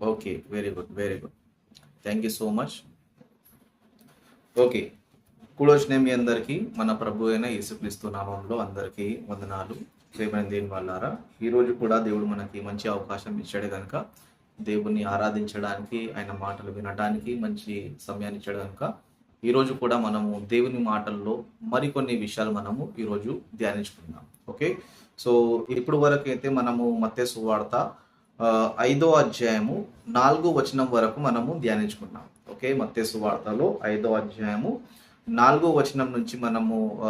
Okay very good very good thank you so much okay కూడొచ్చిన మీ అందరికీ మన ప్రభు అయిన యేసుక్రీస్తు నామంలో అందరికీ వందనాలు. ప్రేమైన దేవుని వాళ్ళారా ఈరోజు కూడా దేవుడు మనకి మంచి అవకాశం ఇచ్చాడు కనుక దేవుణ్ణి ఆరాధించడానికి ఆయన మాటలు వినడానికి మంచి సమయాన్ని ఇచ్చాడు కనుక ఈరోజు కూడా మనము దేవుని మాటల్లో మరికొన్ని విషయాలు మనము ఈరోజు ధ్యానించుకుందాం. ఓకే సో ఇప్పుడు వరకు అయితే మనము మత్తేసు వార్త ఐదో అధ్యాయము నాలుగో వచనం వరకు మనము ధ్యానించుకున్నాం ఓకే మత్తేసు వార్తలో ఐదో అధ్యాయము నాలుగో వచనం నుంచి మనము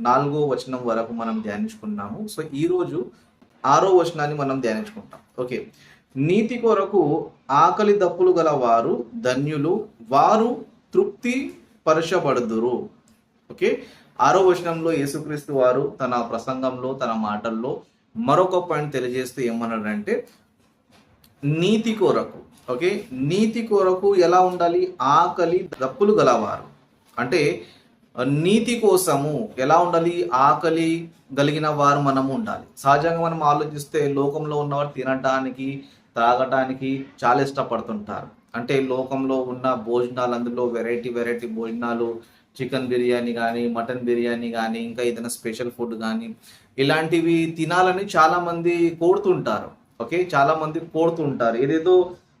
నాలుగో వచనం వరకు మనం ధ్యానించుకున్నాము సో ఈరోజు ఆరో వచనాన్ని మనం ధ్యానించుకుంటాం ఓకే నీతి కొరకు ఆకలి దప్పులు గల వారు ధన్యులు వారు తృప్తి పరచబడుదురు. ఓకే ఆరో వచనంలో యేసుక్రీస్తు వారు తన ప్రసంగంలో తన మాటల్లో మరొక పాయింట్ తెలియజేస్తూ ఏమన్నాడంటే నీతి కొరకు ఓకే? నీతి కొరకు ఎలా ఉండాలి? ఆకలి దప్పులు గలవారు. అంటే నీతి కోసము ఎలా ఉండాలి? ఆకలి కలిగిన వారు మనము ఉండాలి. సహజంగా మనం ఆలోచిస్తే లోకంలో ఉన్నవారు తినడానికి తాగటానికి చాలా ఇష్టపడుతుంటారు. అంటే లోకంలో ఉన్న భోజనాలు అందులో వెరైటీ వెరైటీ భోజనాలు చికెన్ బిర్యానీ కానీ మటన్ బిర్యానీ కానీ ఇంకా ఏదైనా స్పెషల్ ఫుడ్ కానీ ఇలాంటివి తినాలని చాలామంది కోరుతుంటారు. ఓకే? చాలా మంది కోరుతుంటారు ఏదేదో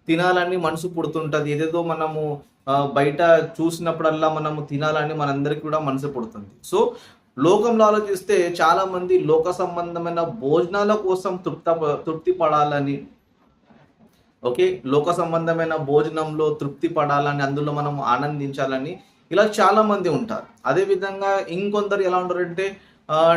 తినాలని మనసు పుడుతుంటది. ఏదేదో మనము బయట చూసినప్పుడల్లా మనము తినాలని మనందరికీ కూడా మనసు పుడుతుంది. సో లోకంలో ఆలోచిస్తే చాలా మంది లోక సంబంధమైన భోజనాల కోసం తృప్త తృప్తి పడాలని ఓకే? లోక సంబంధమైన భోజనంలో తృప్తి పడాలని అందులో మనం ఆనందించాలని ఇలా చాలా మంది ఉంటారు. అదే విధంగా ఇంకొందరు ఎలా ఉంటారంటే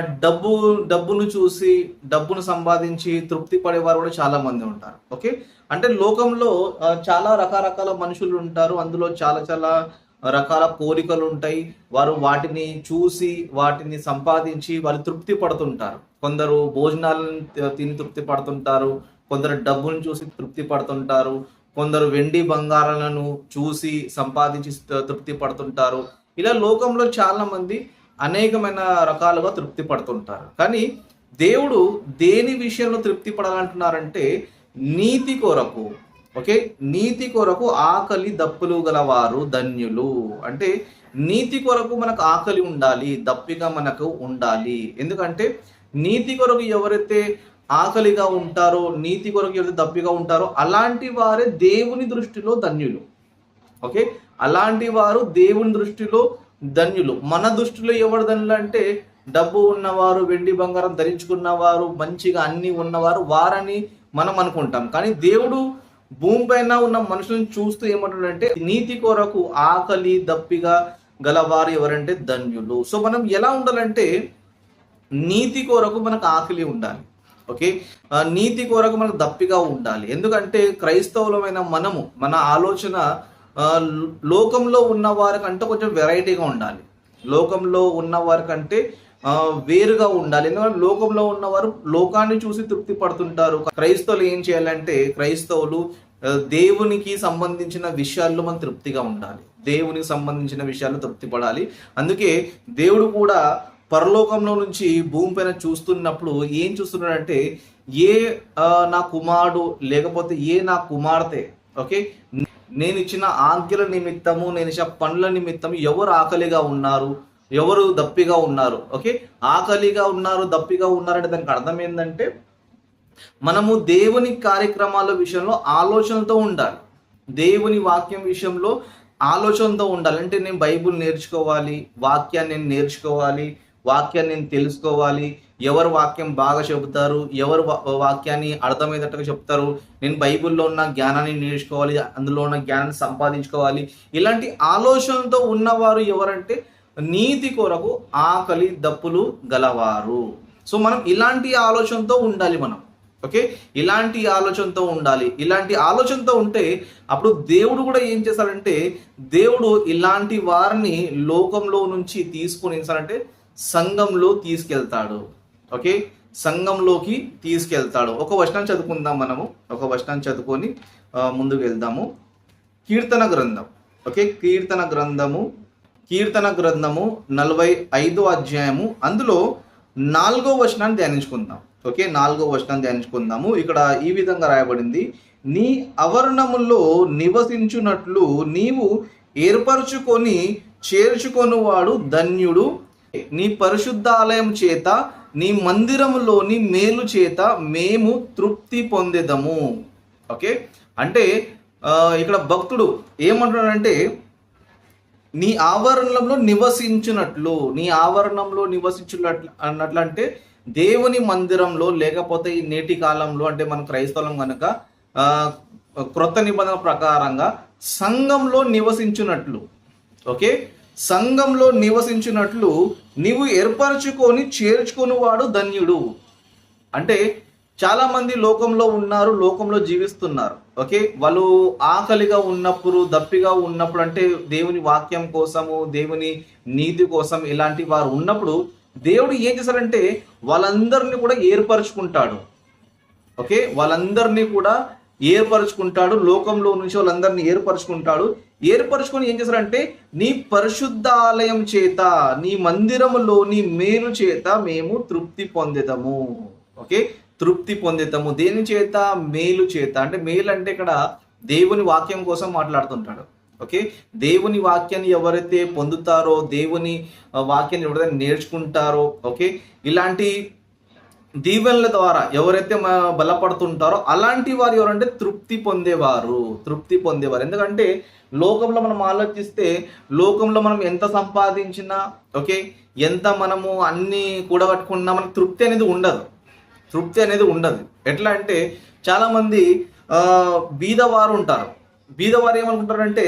డబ్బు డబ్బును చూసి డబ్బును సంపాదించి తృప్తి పడేవారు కూడా చాలా మంది ఉంటారు. ఓకే? అంటే లోకంలో చాలా రకరకాల మనుషులు ఉంటారు. అందులో చాలా చాలా రకాల కోరికలు ఉంటాయి. వారు వాటిని చూసి వాటిని సంపాదించి వాళ్ళు తృప్తి పడుతుంటారు. కొందరు భోజనాలను తిని తృప్తి పడుతుంటారు. కొందరు డబ్బును చూసి తృప్తి పడుతుంటారు. కొందరు వెండి బంగారాలను చూసి సంపాదించి తృప్తి పడుతుంటారు. ఇలా లోకంలో చాలా మంది అనేకమైన రకాలుగా తృప్తి పడుతుంటారు. కానీ దేవుడు దేని విషయంలో తృప్తి పడాలంటున్నారంటే నీతి కొరకు ఓకే? నీతి కొరకు ఆకలి దప్పులు గలవారు ధన్యులు. అంటే నీతి కొరకు మనకు ఆకలి ఉండాలి దప్పిక మనకు ఉండాలి. ఎందుకంటే నీతి కొరకు ఎవరైతే ఆకలిగా ఉంటారో నీతి కొరకు ఎవరైతే దప్పిగా ఉంటారో అలాంటి వారే దేవుని దృష్టిలో ధన్యులు. ఓకే? అలాంటి వారు దేవుని దృష్టిలో ధన్యులు. మన దృష్టిలో ఎవరు ధన్యులు అంటే డబ్బు ఉన్నవారు వెండి బంగారం ధరించుకున్నవారు మంచిగా అన్ని ఉన్నవారు వారని మనం అనుకుంటాం. కానీ దేవుడు భూమిపైన ఉన్న మనుషులను చూస్తూ ఏమంటాడంటే నీతి కొరకు ఆకలి దప్పిగా గలవారు ఎవరంటే ధన్యులు. సో మనం ఎలా ఉండాలంటే నీతి కొరకు మనకు ఆకలి ఉండాలి. ఓకే? నీతి కొరకు మనకు దప్పిగా ఉండాలి. ఎందుకంటే క్రైస్తవులమైన మనము మన ఆలోచన లోకంలో ఉన్న వారికంటే కొంచెం వెరైటీగా ఉండాలి. లోకంలో ఉన్న వారికంటే వేరుగా ఉండాలి. ఎందుకంటే లోకంలో ఉన్నవారు లోకాన్ని చూసి తృప్తి పడుతుంటారు. క్రైస్తవులు ఏం చేయాలంటే క్రైస్తవులు దేవునికి సంబంధించిన విషయాల్లో మనం తృప్తిగా ఉండాలి. దేవునికి సంబంధించిన విషయాల్లో తృప్తి పడాలి. అందుకే దేవుడు కూడా పరలోకంలో నుంచి భూమిపైన చూస్తున్నప్పుడు ఏం చూస్తున్నాడంటే ఏ నా కుమారుడు లేకపోతే ఏ నా కుమార్తె ఓకే? నేను ఇచ్చిన ఆజ్ఞల నిమిత్తము నేను ఇచ్చిన పనుల నిమిత్తం ఎవరు ఆకలిగా ఉన్నారు? ఎవరు దప్పిగా ఉన్నారు? ఓకే? ఆకలిగా ఉన్నారు దప్పిగా ఉన్నారంటే దానికి అర్థం ఏంటంటే మనము దేవుని కార్యక్రమాల విషయంలో ఆలోచనతో ఉండాలి. దేవుని వాక్యం విషయంలో ఆలోచనతో ఉండాలి. అంటే నేను బైబుల్ నేర్చుకోవాలి వాక్యాన్ని నేను నేర్చుకోవాలి వాక్యాన్ని నేను తెలుసుకోవాలి ఎవరు వాక్యం బాగా చెబుతారు ఎవరు వాక్యాన్ని అర్థమయ్యేటట్టుగా చెప్తారు నేను బైబిల్లో ఉన్న జ్ఞానాన్ని నేర్చుకోవాలి అందులో ఉన్న జ్ఞానాన్ని సంపాదించుకోవాలి. ఇలాంటి ఆలోచనతో ఉన్నవారు ఎవరంటే నీతి కొరకు ఆకలి దప్పులు గలవారు. సో మనం ఇలాంటి ఆలోచనతో ఉండాలి మనం. ఓకే? ఇలాంటి ఆలోచనతో ఉండాలి. ఇలాంటి ఆలోచనతో ఉంటే అప్పుడు దేవుడు కూడా ఏం చేస్తాడంటే దేవుడు ఇలాంటి వారిని లోకంలో నుంచి తీసుకొని ఏం చేస్తాడంటే సంఘంలో తీసుకెళ్తాడు. ఓకే? సంఘంలోకి తీసుకెళ్తాడు. ఒక వచనం చదువుకుందాం మనము. ఒక వచనం చదువుకొని ముందుకు వెళ్దాము. కీర్తన గ్రంథం. ఓకే? కీర్తన గ్రంథము కీర్తన గ్రంథము నలభై ఐదో అధ్యాయము. అందులో నాలుగో వచనాన్ని ధ్యానించుకుందాం. ఓకే? నాలుగో వచనాన్ని ధ్యానించుకుందాము. ఇక్కడ ఈ విధంగా రాయబడింది. నీ ఆవరణములో నివసించున్నట్లు నీవు ఏర్పరచుకొని చేర్చుకొనువాడు ధన్యుడు. నీ పరిశుద్ధాలయం చేత నీ మందిరములోని మేలు చేత మేము తృప్తి పొందేదము. ఓకే? అంటే ఇక్కడ భక్తుడు ఏమంటున్నాడంటే నీ ఆవరణంలో నివసించినట్లు నీ ఆవరణంలో నివసించినట్లు అన్నట్లు అంటే దేవుని మందిరంలో లేకపోతే ఈ నేటి కాలంలో అంటే మన క్రైస్తవం కనుక క్రొత్త నిబంధన ప్రకారంగా సంఘంలో నివసించినట్లు. ఓకే? సంఘంలో నివసించినట్లు నీవు ఏర్పరచుకొని చేర్చుకుని వాడు ధన్యుడు. అంటే చాలామంది లోకంలో ఉన్నారు లోకంలో జీవిస్తున్నారు. ఓకే? వాళ్ళు ఆకలిగా ఉన్నప్పుడు దప్పిగా ఉన్నప్పుడు అంటే దేవుని వాక్యం కోసము దేవుని నీతి కోసం ఇలాంటి వారు ఉన్నప్పుడు దేవుడు ఏం చేశారంటే వాళ్ళందరినీ కూడా ఏర్పరచుకుంటాడు. ఓకే? వాళ్ళందరినీ కూడా ఏర్పరచుకుంటాడు లోకంలో నుంచి వాళ్ళందరినీ ఏర్పరచుకుంటాడు. ఏర్పరచుకొని ఏం చేస్తారంటే నీ పరిశుద్ధాలయం చేత నీ మందిరంలోని మేలు చేత మేము తృప్తి పొందేదము ఓకే? తృప్తి పొందేతాము. దేని చేత? మేలు చేత. అంటే మేలు అంటే ఇక్కడ దేవుని వాక్యం కోసం మాట్లాడుతుంటాడు. ఓకే? దేవుని వాక్యాన్ని ఎవరైతే పొందుతారో దేవుని వాక్యాన్ని ఎవరైతే నేర్చుకుంటారో ఓకే? ఇలాంటి దీవెనల ద్వారా ఎవరైతే బలపడుతుంటారో అలాంటి వారు ఎవరంటే తృప్తి పొందేవారు తృప్తి పొందేవారు. ఎందుకంటే లోకంలో మనం ఆలోచిస్తే లోకంలో మనం ఎంత సంపాదించినా ఓకే ఎంత మనము అన్ని కూడగట్టుకున్నా మనకు తృప్తి అనేది ఉండదు. తృప్తి అనేది ఉండదు. ఎట్లా అంటే చాలామంది బీదవారు ఉంటారు. బీదవారు ఏమనుకుంటారంటే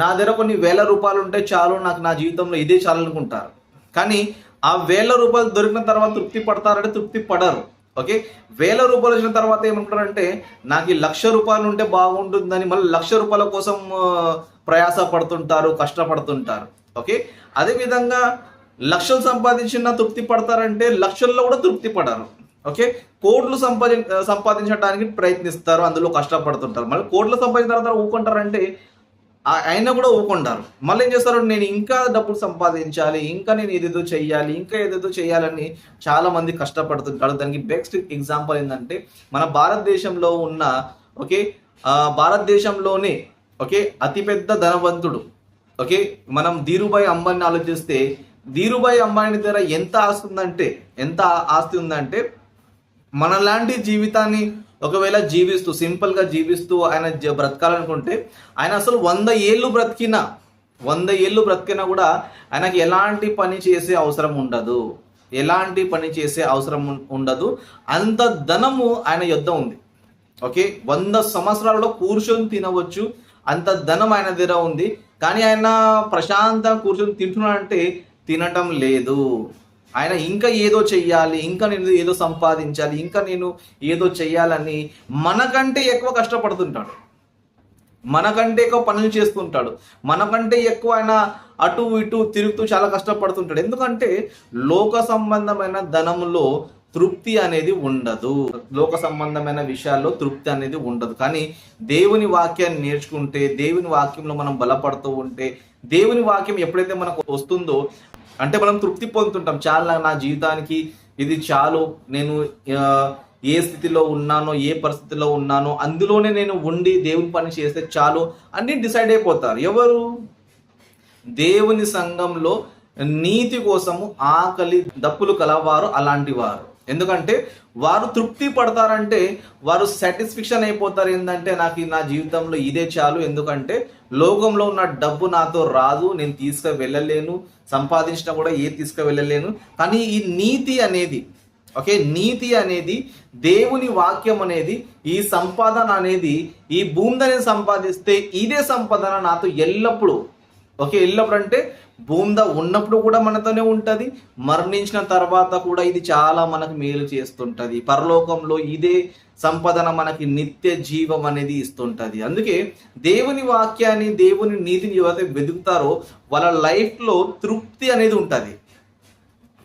నా దగ్గర కొన్ని వేల రూపాయలు ఉంటే చాలు నాకు నా జీవితంలో ఇదే చాలు అనుకుంటారు కానీ ఆ వేల రూపాయలు దొరికిన తర్వాత తృప్తి పడతారంటే తృప్తి పడరు. ఓకే? వేల రూపాయలు వచ్చిన తర్వాత ఏమంటారంటే నాకు ఈ లక్ష రూపాయలు ఉంటే బాగుంటుందని మళ్ళీ లక్ష రూపాయల కోసం ప్రయాస పడుతుంటారు కష్టపడుతుంటారు. ఓకే? అదేవిధంగా లక్షలు సంపాదించిన తృప్తి పడతారంటే లక్షల్లో కూడా తృప్తి పడరు. ఓకే? కోట్లు సంపాది సంపాదించడానికి ప్రయత్నిస్తారు అందులో కష్టపడుతుంటారు. మళ్ళీ కోట్లు సంపాదించిన తర్వాత ఊకుంటారంటే అయినా కూడా ఊకుంటారు మళ్ళీ ఏం చేస్తారు? నేను ఇంకా డబ్బులు సంపాదించాలి ఇంకా నేను ఏదేదో చెయ్యాలి ఇంకా ఏదేదో చేయాలని చాలా మంది కష్టపడుతుంటారు. దానికి బెస్ట్ ఎగ్జాంపుల్ ఏంటంటే మన భారతదేశంలో ఉన్న ఓకే భారతదేశంలోనే ఓకే అతిపెద్ద ధనవంతుడు ఓకే మనం ధీరుభాయ్ అంబానీ ఆలోచిస్తే ధీరుభాయ్ అంబానీ దగ్గర ఎంత ఆస్తి ఉందంటే ఎంత ఆస్తి ఉందంటే మనలాంటి జీవితాన్ని ఒకవేళ జీవిస్తూ సింపుల్గా జీవిస్తూ ఆయన జ- బ్రతకాలనుకుంటే ఆయన అసలు వంద ఏళ్ళు బ్రతికినా వంద ఏళ్ళు బ్రతికినా కూడా ఆయనకి ఎలాంటి పని చేసే అవసరం ఉండదు. ఎలాంటి పని చేసే అవసరం ఉండదు. అంత ధనము ఆయన యుద్ధం ఉంది. ఓకే? వంద సంవత్సరాలలో కూర్చొని తినవచ్చు. అంత ధనం ఆయన దగ్గర ఉంది. కానీ ఆయన ప్రశాంతంగా కూర్చొని తింటున్నాడంటే తినటం లేదు. ఆయన ఇంకా ఏదో చెయ్యాలి ఇంకా నేను ఏదో సంపాదించాలి ఇంకా నేను ఏదో చెయ్యాలని మనకంటే ఎక్కువ కష్టపడుతుంటాడు. మనకంటే ఎక్కువ పనులు చేస్తుంటాడు. మనకంటే ఎక్కువ ఆయన అటు ఇటు తిరుగుతూ చాలా కష్టపడుతుంటాడు. ఎందుకంటే లోక సంబంధమైన ధనంలో తృప్తి అనేది ఉండదు. లోక సంబంధమైన విషయాల్లో తృప్తి అనేది ఉండదు. కానీ దేవుని వాక్యాన్ని నేర్చుకుంటే దేవుని వాక్యంలో మనం బలపడుతూ ఉంటే దేవుని వాక్యం ఎప్పుడైతే మనకు వస్తుందో అంటే మనం తృప్తి పొందుతుంటాం. చాలా నా జీవితానికి ఇది చాలు. నేను ఏ స్థితిలో ఉన్నానో ఏ పరిస్థితిలో ఉన్నానో అందులోనే నేను ఉండి దేవుని పని చేస్తే చాలు అన్ని డిసైడ్ అయిపోతారు. ఎవరు? దేవుని సంఘంలో నీతి కోసము ఆకలి దప్పులు కలవారు అలాంటి వారు. ఎందుకంటే వారు తృప్తి పడతారంటే వారు సాటిస్ఫాక్షన్ అయిపోతారు ఏంటంటే నాకు నా జీవితంలో ఇదే చాలు. ఎందుకంటే లోకంలో ఉన్న డబ్బు నాతో రాదు నేను తీసుకు వెళ్ళలేను సంపాదించినా కూడా ఏ తీసుకు వెళ్ళలేను కానీ ఈ నీతి అనేది ఓకే నీతి అనేది దేవుని వాక్యం అనేది ఈ సంపాదన అనేది ఈ భూమిదని సంపాదిస్తే ఇదే సంపాదన నాతో ఎల్లప్పుడూ ఓకే వెళ్ళినప్పుడు అంటే భూమిద ఉన్నప్పుడు కూడా మనతోనే ఉంటుంది మరణించిన తర్వాత కూడా ఇది చాలా మనకు మేలు చేస్తుంటుంది. పరలోకంలో ఇదే సంపదన మనకి నిత్య జీవం అనేది ఇస్తుంటుంది. అందుకే దేవుని వాక్యాన్ని దేవుని నీతిని ఎవరైతే వెతుకుతారో వాళ్ళ లైఫ్లో తృప్తి అనేది ఉంటుంది.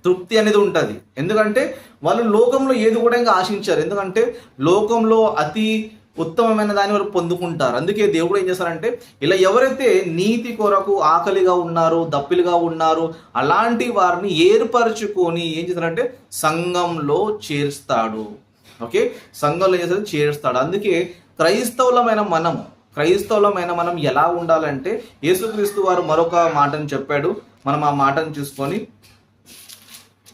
తృప్తి అనేది ఉంటుంది. ఎందుకంటే వాళ్ళు లోకంలో ఏది కూడా ఇంకా ఆశించారు. ఎందుకంటే లోకంలో అతి ఉత్తమమైన దాన్ని వారు పొందుకుంటారు. అందుకే దేవుడు ఏం చేస్తారంటే ఇలా ఎవరైతే నీతి కొరకు ఆకలిగా ఉన్నారు దప్పిలుగా ఉన్నారు అలాంటి వారిని ఏర్పరచుకొని ఏం చేస్తారంటే సంఘంలో చేరుస్తాడు. ఓకే? సంఘంలో ఏం చేస్తాడు చేరుస్తాడు. అందుకే క్రైస్తవులమైన మనం క్రైస్తవులమైన మనం ఎలా ఉండాలంటే యేసుక్రీస్తు వారు మరొక మాటను చెప్పాడు. మనం ఆ మాటను చూసుకొని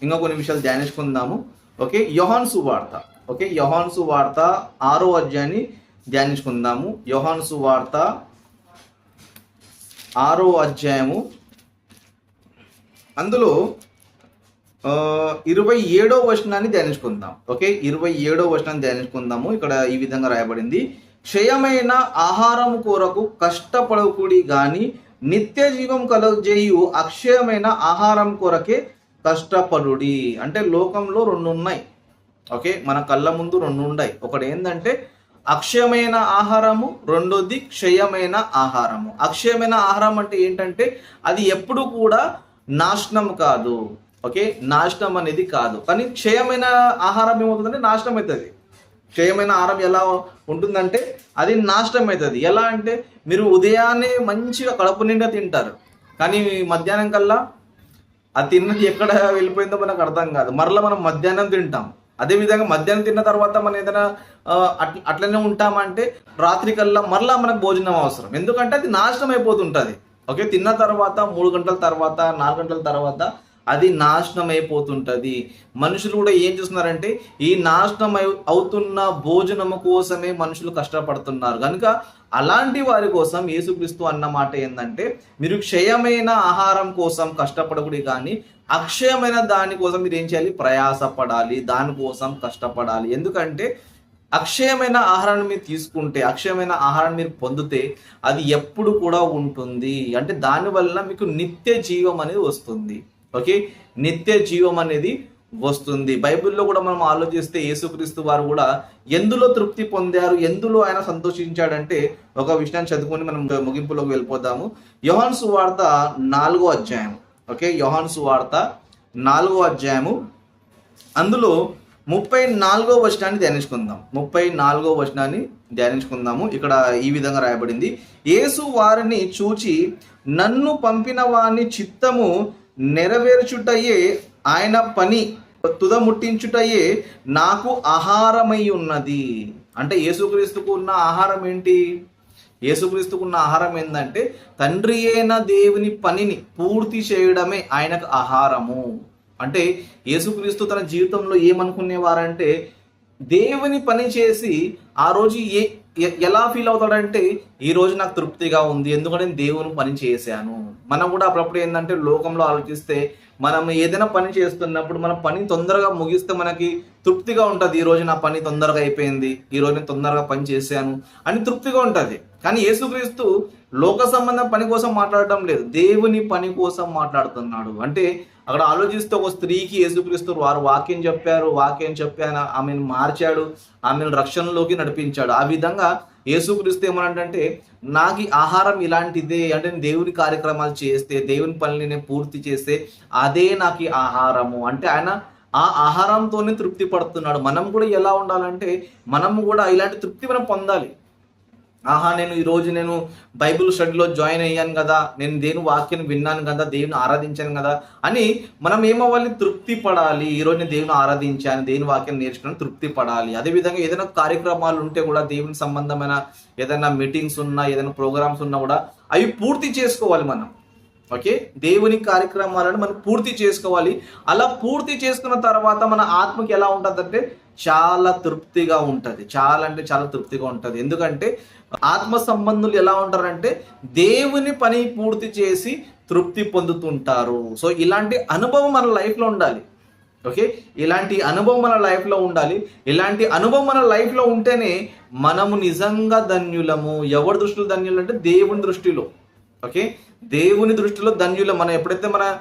ఇంకా కొన్ని విషయాలు ధ్యానించుకుందాము. ఓకే? యోహాన్ సువార్త. ఓకే యోహాన్సు వార్త ఆరో అధ్యాయాన్ని ధ్యానించుకుందాము. యోహాన్సు వార్త ఆరో అధ్యాయము. అందులో ఇరవై ఏడో వచనాన్ని ధ్యానించుకుందాం. ఓకే ఇరవై ఏడో వచనాన్ని ధ్యానించుకుందాము. ఇక్కడ ఈ విధంగా రాయబడింది. క్షయమైన ఆహారం కొరకు కష్టపడకుడి కానీ నిత్య జీవం కలుగజేయు అక్షయమైన ఆహారం కొరకే కష్టపడుడి. అంటే లోకంలో రెండు ఉన్నాయి ఓకే? మన కళ్ళ ముందు రెండు ఉన్నాయి ఒకటి ఏంటంటే అక్షయమైన ఆహారము రెండోది క్షయమైన ఆహారము. అక్షయమైన ఆహారం అంటే ఏంటంటే అది ఎప్పుడు కూడా నాశనం కాదు. ఓకే? నాశనం అనేది కాదు. కానీ క్షయమైన ఆహారం ఏమవుతుందంటే నాశనం అవుతుంది. క్షయమైన ఆహారం ఎలా ఉంటుందంటే అది నాశనం అవుతుంది. ఎలా అంటే మీరు ఉదయాన్నే మంచిగా కడుపు నిండా తింటారు. కానీ మధ్యాహ్నం కల్లా అది తిన్నది ఎక్కడ వెళ్ళిపోయిందో మనకు అర్థం కాదు. మరలా మనం మధ్యాహ్నం తింటాం. అదే విధంగా మధ్యాహ్నం తిన్న తర్వాత మనం ఏదైనా అట్ అట్లనే ఉంటామంటే రాత్రి కల్లా మరలా మనకు భోజనం అవసరం. ఎందుకంటే అది నాశనం అయిపోతుంటుంది. ఓకే తిన్న తర్వాత మూడు గంటల తర్వాత నాలుగు గంటల తర్వాత అది నాశనం అయిపోతుంటుంది. మనుషులు కూడా ఏం చేస్తున్నారంటే ఈ నాశనం అవుతున్న భోజనము కోసమే మనుషులు కష్టపడుతున్నారు. కనుక అలాంటి వారి కోసం యేసుక్రీస్తు అన్న మాట ఏంటంటే మీరు క్షయమైన ఆహారం కోసం కష్టపడకూడదు కానీ అక్షయమైన దాని కోసం మీరు ఏం చేయాలి? ప్రయాసపడాలి దానికోసం కష్టపడాలి. ఎందుకంటే అక్షయమైన ఆహారాన్ని మీరు తీసుకుంటే అక్షయమైన ఆహారాన్ని మీరు పొందితే అది ఎప్పుడు కూడా ఉంటుంది. అంటే దానివల్ల మీకు నిత్య జీవం అనేది వస్తుంది. ఓకే? నిత్య జీవం అనేది వస్తుంది. బైబిల్లో కూడా మనం ఆలోచిస్తే యేసుక్రీస్తు వారు కూడా ఎందులో తృప్తి పొందారు ఎందులో ఆయన సంతోషించాడంటే ఒక విషయాన్ని చదువుకొని మనం ముగింపులోకి వెళ్ళిపోదాము. యోహాన్ సువార్త నాలుగో అధ్యాయం ఓకే యోహాన్ సువార్త నాలుగో అధ్యాయము. అందులో ముప్పై నాలుగో వచనాన్ని ధ్యానించుకుందాం. ముప్పై నాలుగో వచనాన్ని ధ్యానించుకుందాము. ఇక్కడ ఈ విధంగా రాయబడింది. యేసు వారిని చూచి నన్ను పంపిన వారిని చిత్తము నెరవేర్చుటయే ఆయన పని తుదముట్టించుటయే నాకు ఆహారమై ఉన్నది. అంటే యేసుక్రీస్తుకు ఉన్న ఆహారం ఏంటి? యేసుక్రీస్తుకున్న ఆహారం ఏంటంటే తండ్రి అయిన దేవుని పనిని పూర్తి చేయడమే ఆయనకు ఆహారము. అంటే యేసుక్రీస్తు తన జీవితంలో ఏమనుకునేవారంటే దేవుని పని చేసి ఆ రోజు ఏ ఎలా ఫీల్ అవుతాడంటే ఈ రోజు నాకు తృప్తిగా ఉంది ఎందుకంటే నేను దేవుని పని చేశాను. మనం కూడా అప్పుడప్పుడు ఏంటంటే లోకంలో ఆలోచిస్తే మనం ఏదైనా పని చేస్తున్నప్పుడు మన పని తొందరగా ముగిస్తే మనకి తృప్తిగా ఉంటుంది. ఈ రోజు నా పని తొందరగా అయిపోయింది. ఈ రోజు నేను తొందరగా పని చేశాను అని తృప్తిగా ఉంటుంది. కానీ యేసుక్రీస్తు లోక సంబంధం పని కోసం మాట్లాడటం లేదు. దేవుని పని కోసం మాట్లాడుతున్నాడు. అంటే అక్కడ ఆలోచిస్తే ఒక స్త్రీకి యేసుక్రీస్తు వారు వాక్యం చెప్పారు. వాక్యం చెప్పాను ఆమెను మార్చాడు. ఆమెను రక్షణలోకి నడిపించాడు. ఆ విధంగా యేసుక్రీస్తు ఏమనంటే నాకు ఆహారం ఇలాంటిదే అంటే నేను దేవుని కార్యక్రమాలు చేస్తే దేవుని పనిని నేను పూర్తి చేస్తే అదే నాకు ఆహారము. అంటే ఆయన ఆ ఆహారంతోనే తృప్తి పడుతున్నాడు. మనం కూడా ఎలా ఉండాలంటే మనం కూడా ఇలాంటి తృప్తి మనం పొందాలి. ఆహా నేను ఈరోజు నేను బైబిల్ స్టడీలో జాయిన్ అయ్యాను కదా నేను దేవుని వాక్యం విన్నాను కదా దేవుని ఆరాధించాను కదా అని మనం ఏమవ్వాలి? తృప్తి పడాలి. ఈ నేను దేవుని ఆరాధించాను దేవుని వాక్యం నేర్చుకుని తృప్తి పడాలి. అదేవిధంగా ఏదైనా కార్యక్రమాలు ఉంటే కూడా దేవుని సంబంధమైన ఏదైనా మీటింగ్స్ ఉన్నా ఏదైనా ప్రోగ్రామ్స్ ఉన్నా కూడా అవి పూర్తి చేసుకోవాలి మనం. ఓకే? దేవుని కార్యక్రమాలను మనం పూర్తి చేసుకోవాలి. అలా పూర్తి చేసుకున్న తర్వాత మన ఆత్మకి ఎలా ఉంటుందంటే చాలా తృప్తిగా ఉంటుంది. చాలా అంటే చాలా తృప్తిగా ఉంటుంది. ఎందుకంటే ఆత్మ సంబంధులు ఎలా ఉంటారంటే దేవుని పని పూర్తి చేసి తృప్తి పొందుతుంటారు. సో ఇలాంటి అనుభవం మన లైఫ్లో ఉండాలి. ఓకే? ఇలాంటి అనుభవం మన లైఫ్లో ఉండాలి. ఇలాంటి అనుభవం మన లైఫ్లో ఉంటేనే మనము నిజంగా ధన్యులము. ఎవరి దృష్టిలో ధన్యులు అంటే దేవుని దృష్టిలో. ఓకే? దేవుని దృష్టిలో ధన్యులం. మనం ఎప్పుడైతే మన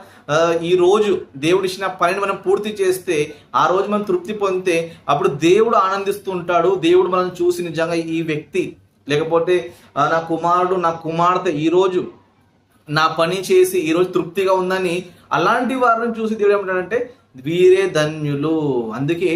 ఈ రోజు దేవుడు ఇచ్చిన పనిని మనం పూర్తి చేస్తే ఆ రోజు మనం తృప్తి పొందితే అప్పుడు దేవుడు ఆనందిస్తూ ఉంటాడు. దేవుడు మనం చూసి నిజంగా ఈ వ్యక్తి లేకపోతే నా కుమారుడు నా కుమార్తె ఈరోజు నా పని చేసి ఈరోజు తృప్తిగా ఉందని అలాంటి వారిని చూసి దేవుడు ఏమంటాడంటే వీరే ధన్యులు. అందుకే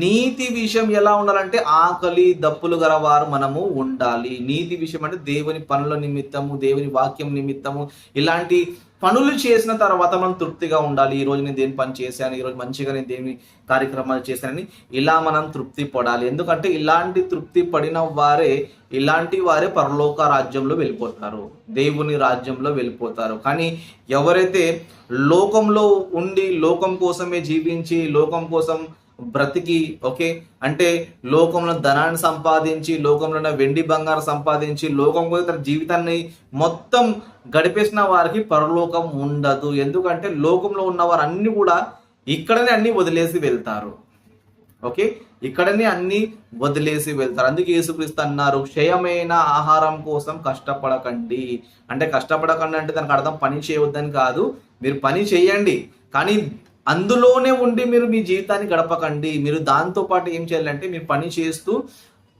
నీతి విషయం ఎలా ఉండాలంటే ఆకలి దప్పులు గల వారు మనము ఉండాలి. నీతి విషయం అంటే దేవుని పనుల నిమిత్తము దేవుని వాక్యం నిమిత్తము ఇలాంటి పనులు చేసిన తర్వాత మనం తృప్తిగా ఉండాలి. ఈ నేను దేని పని చేశాను ఈ రోజు మంచిగా నేను దేని కార్యక్రమాలు చేశానని ఇలా మనం తృప్తి పడాలి. ఎందుకంటే ఇలాంటి తృప్తి పడిన వారే ఇలాంటి వారే పరలోక రాజ్యంలో వెళ్ళిపోతారు. దేవుని రాజ్యంలో వెళ్ళిపోతారు. కానీ ఎవరైతే లోకంలో ఉండి లోకం కోసమే జీవించి లోకం కోసం బ్రతికి ఓకే? అంటే లోకంలో ధనాన్ని సంపాదించి లోకంలో ఉన్న వెండి బంగారం సంపాదించి లోకం కోసం తన జీవితాన్ని మొత్తం గడిపేసిన వారికి పరలోకం ఉండదు. ఎందుకంటే లోకంలో ఉన్న వారు అన్ని కూడా ఇక్కడనే అన్ని వదిలేసి వెళ్తారు. ఓకే? ఇక్కడనే అన్ని వదిలేసి వెళ్తారు. అందుకే యేసుక్రీస్తు అన్నారు క్షయమైన ఆహారం కోసం కష్టపడకండి. అంటే కష్టపడకండి అంటే దానికి అర్థం పని చేయవద్దని కాదు. మీరు పని చేయండి. కానీ అందులోనే ఉండి మీరు మీ జీవితాన్ని గడపకండి. మీరు దాంతో పాటు ఏం చేయాలంటే మీరు పని చేస్తూ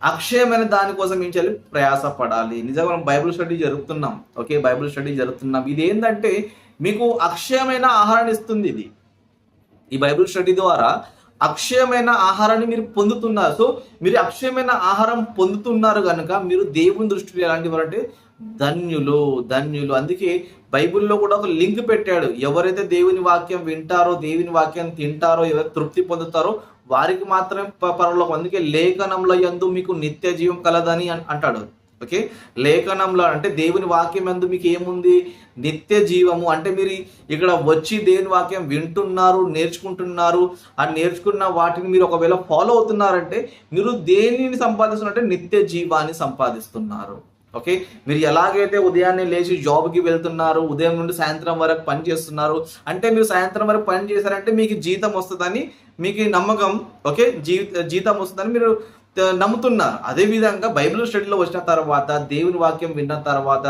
అక్షయమైన దానికోసం ఏం చేయాలి? ప్రయాసపడాలి. నిజంగా మనం బైబిల్ స్టడీ జరుపుతున్నాం. ఓకే బైబిల్ స్టడీ జరుపుతున్నాం. ఇది ఏంటంటే మీకు అక్షయమైన ఆహారాన్ని ఇస్తుంది ఇది. ఈ బైబిల్ స్టడీ ద్వారా అక్షయమైన ఆహారాన్ని మీరు పొందుతున్నారు. సో మీరు అక్షయమైన ఆహారం పొందుతున్నారు కనుక మీరు దేవుని దృష్టిలో ఎలాంటి వారంటే ధన్యులు ధన్యులు. అందుకే బైబిల్లో కూడా ఒక లింక్ పెట్టాడు. ఎవరైతే దేవుని వాక్యం వింటారో దేవుని వాక్యం తింటారో ఎవరైతే తృప్తి పొందుతారో వారికి మాత్రమే ప- పరలోకం. అందుకే లేఖనంలో ఎందు మీకు నిత్య జీవం కలదని అంటాడు. ఓకే? లేఖనంలో అంటే దేవుని వాక్యం ఎందు మీకు ఏముంది? నిత్య జీవము. అంటే మీరు ఇక్కడ వచ్చి దేవుని వాక్యం వింటున్నారు నేర్చుకుంటున్నారు. ఆ నేర్చుకున్న వాటిని మీరు ఒకవేళ ఫాలో అవుతున్నారంటే మీరు దేనిని సంపాదిస్తున్నారంటే నిత్య జీవాన్ని సంపాదిస్తున్నారు. ఓకే? మీరు ఎలాగైతే ఉదయాన్నే లేచి జాబ్కి వెళ్తున్నారు ఉదయం నుండి సాయంత్రం వరకు పని చేస్తున్నారు అంటే మీరు సాయంత్రం వరకు పని చేశారంటే మీకు జీతం వస్తుందని మీకు నమ్మకం ఓకే? జీ జీతం వస్తుందని మీరు నమ్ముతున్నారు. అదే విధంగా బైబిల్ స్టడీలో వచ్చిన తర్వాత దేవుని వాక్యం విన్న తర్వాత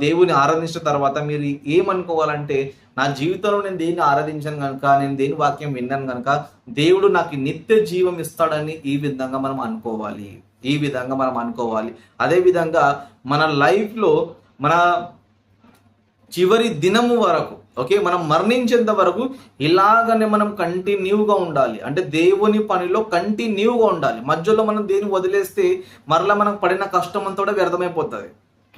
దేవుని ఆరాధించిన తర్వాత మీరు ఏమనుకోవాలంటే నా జీవితంలో నేను దేన్ని ఆరాధించాను కనుక నేను దేని వాక్యం విన్నాను కనుక దేవుడు నాకు నిత్య జీవం ఇస్తాడని ఈ విధంగా మనం అనుకోవాలి. ఈ విధంగా మనం అనుకోవాలి. అదే విధంగా మన లైఫ్లో మన చివరి దినము వరకు ఓకే మనం మరణించేంత వరకు ఇలాగనే మనం కంటిన్యూగా ఉండాలి. అంటే దేవుని పనిలో కంటిన్యూగా ఉండాలి. మధ్యలో మనం దేని వదిలేస్తే మరలా మనం పడిన కష్టం అంతా కూడా వ్యర్థమైపోతుంది.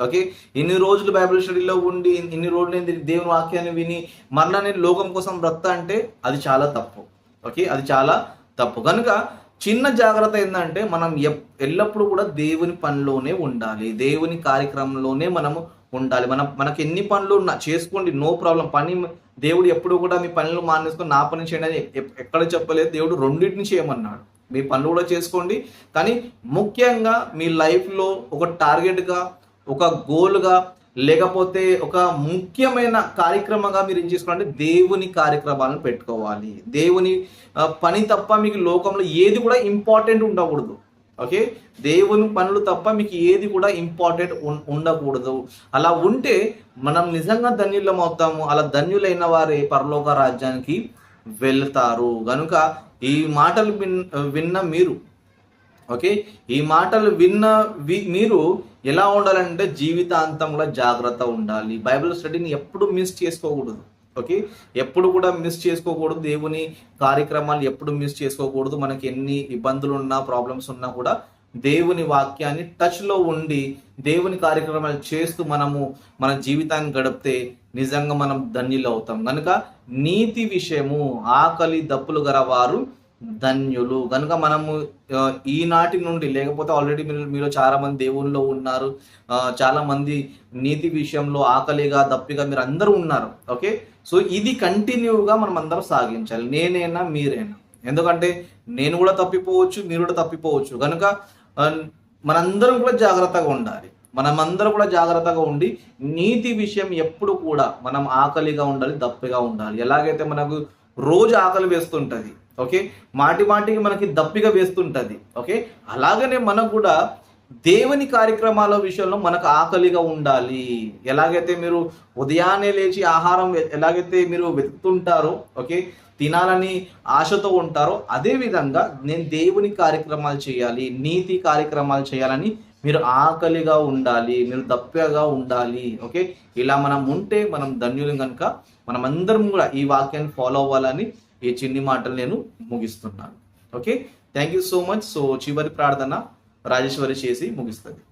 ఓకే ఇన్ని రోజులు బైబిల్ స్టడీలో ఉండి ఇన్ని రోజులు నేను దేవుని వాక్యాన్ని విని మరలా నేను లోకం కోసం బ్రత అంటే అది చాలా తప్పు. ఓకే అది చాలా తప్పు. కనుక చిన్న జాగ్రత్త ఏంటంటే మనం ఎల్లప్పుడూ కూడా దేవుని పనిలోనే ఉండాలి. దేవుని కార్యక్రమంలోనే మనము ఉండాలి. మనం మనకి ఎన్ని పనులు ఉన్నా చేసుకోండి నో ప్రాబ్లం. పని దేవుడు ఎప్పుడు కూడా మీ పనులు మానేసుకొని నా పని చేయండి అని ఎక్కడ చెప్పలేదు. దేవుడు రెండింటిని చేయమన్నాడు. మీ పనులు కూడా చేసుకోండి. కానీ ముఖ్యంగా మీ లైఫ్లో ఒక టార్గెట్గా ఒక గోల్గా లేకపోతే ఒక ముఖ్యమైన కార్యక్రమంగా మీరు ఏం చేసుకోవాలంటే దేవుని కార్యక్రమాలను పెట్టుకోవాలి. దేవుని పని తప్ప మీకు లోకంలో ఏది కూడా ఇంపార్టెంట్ ఉండకూడదు. ఓకే? దేవుని పనులు తప్ప మీకు ఏది కూడా ఇంపార్టెంట్ ఉండకూడదు. అలా ఉంటే మనం నిజంగా ధన్యులం అవుతాము. అలా ధన్యులైన వారే పరలోక రాజ్యానికి వెళ్తారు. కనుక ఈ మాటలు విన్ విన్న మీరు ఓకే? ఈ మాటలు విన్న మీరు ఎలా ఉండాలంటే జీవితాంతంలో జాగ్రత్త ఉండాలి. బైబిల్ స్టడీని ఎప్పుడు మిస్ చేసుకోకూడదు. ఓకే? ఎప్పుడు కూడా మిస్ చేసుకోకూడదు. దేవుని కార్యక్రమాలు ఎప్పుడు మిస్ చేసుకోకూడదు. మనకి ఎన్ని ఇబ్బందులు ఉన్నా ప్రాబ్లమ్స్ ఉన్నా కూడా దేవుని వాక్యాన్ని టచ్లో ఉండి దేవుని కార్యక్రమాలు చేస్తూ మనము మన జీవితాన్ని గడిపితే నిజంగా మనం ధన్యులు అవుతాం కనుక నీతి విషయము ఆకలి దప్పులు గల వారు ధన్యులు. కనుక మనము ఈనాటి నుండి లేకపోతే ఆల్రెడీ మీరు మీరు చాలా మంది ఉన్నారు. చాలామంది చాలా మంది నీతి విషయంలో ఆకలిగా దప్పిగా మీరు అందరూ ఉన్నారు. ఓకే? సో ఇది కంటిన్యూగా మనం అందరం సాగించాలి. నేనైనా మీరైనా. ఎందుకంటే నేను కూడా తప్పిపోవచ్చు మీరు కూడా తప్పిపోవచ్చు. కనుక మనందరం కూడా జాగ్రత్తగా ఉండాలి. మనమందరం కూడా జాగ్రత్తగా ఉండి నీతి విషయం ఎప్పుడు కూడా మనం ఆకలిగా ఉండాలి దప్పిగా ఉండాలి. ఎలాగైతే మనకు రోజు ఆకలి వేస్తుంటుంది ఓకే? మాటి మాటికి మనకి దప్పిగా వేస్తుంటుంది. ఓకే? అలాగనే మనకు కూడా దేవుని కార్యక్రమాల విషయంలో మనకు ఆకలిగా ఉండాలి. ఎలాగైతే మీరు ఉదయాన్నే లేచి ఆహారం ఎలాగైతే మీరు వెతుకుతుంటారో ఓకే? తినాలని ఆశతో ఉంటారో అదే విధంగా నేను దేవుని కార్యక్రమాలు చేయాలి నీతి కార్యక్రమాలు చేయాలని మీరు ఆకలిగా ఉండాలి మీరు దప్పగా ఉండాలి ఓకే? ఇలా మనం ఉంటే మనం ధన్యులం కనుక మనం అందరం కూడా ఈ వాక్యాన్ని ఫాలో అవ్వాలని ఈ చిన్ని మాటలు నేను ముగిస్తున్నాను. Okay thank you so much so చివరి ప్రార్థన రాజేశ్వరి చేసి ముగిస్తుంది.